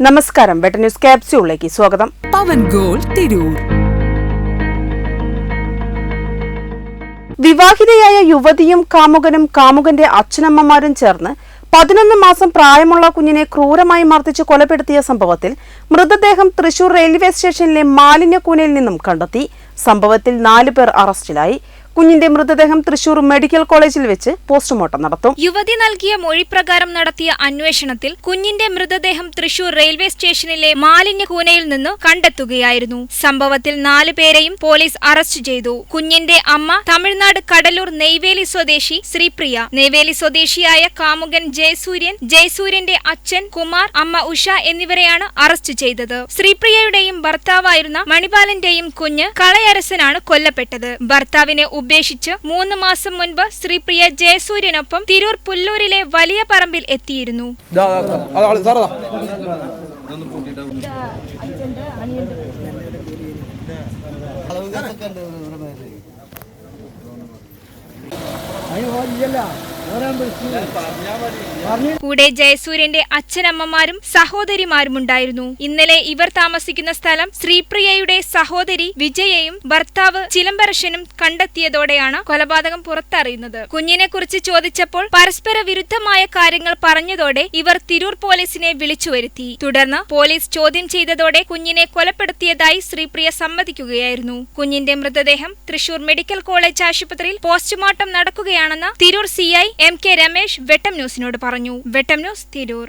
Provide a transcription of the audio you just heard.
നമസ്കാരം. വെട്ട ന്യൂസ് ക്യാപ്സ്യൂളിലേക്ക് സ്വാഗതം. പവൻ ഗോൾ തിരൂർ. വിവാഹിതയായ യുവതിയും കാമുകനും കാമുകന്റെ അച്ഛനമ്മമാരും ചേർന്ന് പതിനൊന്ന് മാസം പ്രായമുള്ള കുഞ്ഞിനെ ക്രൂരമായി മർദ്ദിച്ച് കൊലപ്പെടുത്തിയ സംഭവത്തിൽ മൃതദേഹം തൃശൂർ റെയിൽവേ സ്റ്റേഷനിലെ മാലിന്യക്കൂനയിൽ നിന്നും കണ്ടെത്തി. സംഭവത്തിൽ നാല് പേർ അറസ്റ്റിലായി. കുഞ്ഞിന്റെ മൃതദേഹം തൃശൂർ മെഡിക്കൽ കോളേജിൽ വെച്ച് പോസ്റ്റ്മോർട്ടം നടത്തും. യുവതി നൽകിയ മൊഴിപ്രകാരം നടത്തിയ അന്വേഷണത്തിൽ കുഞ്ഞിന്റെ മൃതദേഹം തൃശൂർ റെയിൽവേ സ്റ്റേഷനിലെ മാലിന്യ കൂനയിൽ നിന്ന് കണ്ടെത്തുകയായിരുന്നു. സംഭവത്തിൽ നാലു പേരെയും പോലീസ് അറസ്റ്റ് ചെയ്തു. കുഞ്ഞിന്റെ അമ്മ തമിഴ്നാട് കടലൂർ നെയ്വേലി സ്വദേശി ശ്രീപ്രിയ നെയ്വേലി സ്വദേശിയായ കാമുകൻ ജയസൂര്യൻ ജയസൂര്യന്റെ അച്ഛൻ കുമാർ അമ്മ ഉഷ എന്നിവരെയാണ് അറസ്റ്റ് ചെയ്തത്. ശ്രീപ്രിയയുടെയും ഭർത്താവായിരുന്ന മണിപാലന്റെയും കുഞ്ഞ് കളയരസനാണ് കൊല്ലപ്പെട്ടത്. ഭർത്താവിനെ ഉപേക്ഷിച്ച് മൂന്ന് മാസം മുൻപ് ശ്രീപ്രിയ ജയസൂര്യനൊപ്പം തിരൂർ പുല്ലൂരിലെ വലിയ പറമ്പിൽ എത്തിയിരുന്നു അയ്യോ സാറതാ. കൂടെ ജയസൂര്യന്റെ അച്ഛനമ്മമാരും സഹോദരിമാരും ഉണ്ടായിരുന്നു ഇന്നലെ ഇവർ താമസിക്കുന്ന സ്ഥലം ശ്രീപ്രിയയുടെ സഹോദരി വിജയയും ഭർത്താവ് ചിലംബരശനും കണ്ടെത്തിയതോടെയാണ് കൊലപാതകം പുറത്തറിയുന്നത്. കുഞ്ഞിനെ കുറിച്ച് ചോദിച്ചപ്പോൾ പരസ്പര വിരുദ്ധമായ കാര്യങ്ങൾ പറഞ്ഞതോടെ ഇവർ തിരൂർ പോലീസിനെ വിളിച്ചു വരുത്തി തുടർന്ന് പോലീസ് ചോദ്യം ചെയ്തതോടെ കുഞ്ഞിനെ കൊലപ്പെടുത്തിയതായി ശ്രീപ്രിയ സമ്മതിക്കുകയായിരുന്നു. കുഞ്ഞിന്റെ മൃതദേഹം തൃശൂർ മെഡിക്കൽ കോളേജ് ആശുപത്രിയിൽ പോസ്റ്റ്മോർട്ടം നടക്കുകയാണെന്ന് Tirur CI M K Ramesh Vettam ന്യൂസിനോട് പറഞ്ഞു. വെട്ടം ന്യൂസ് തിരൂർ.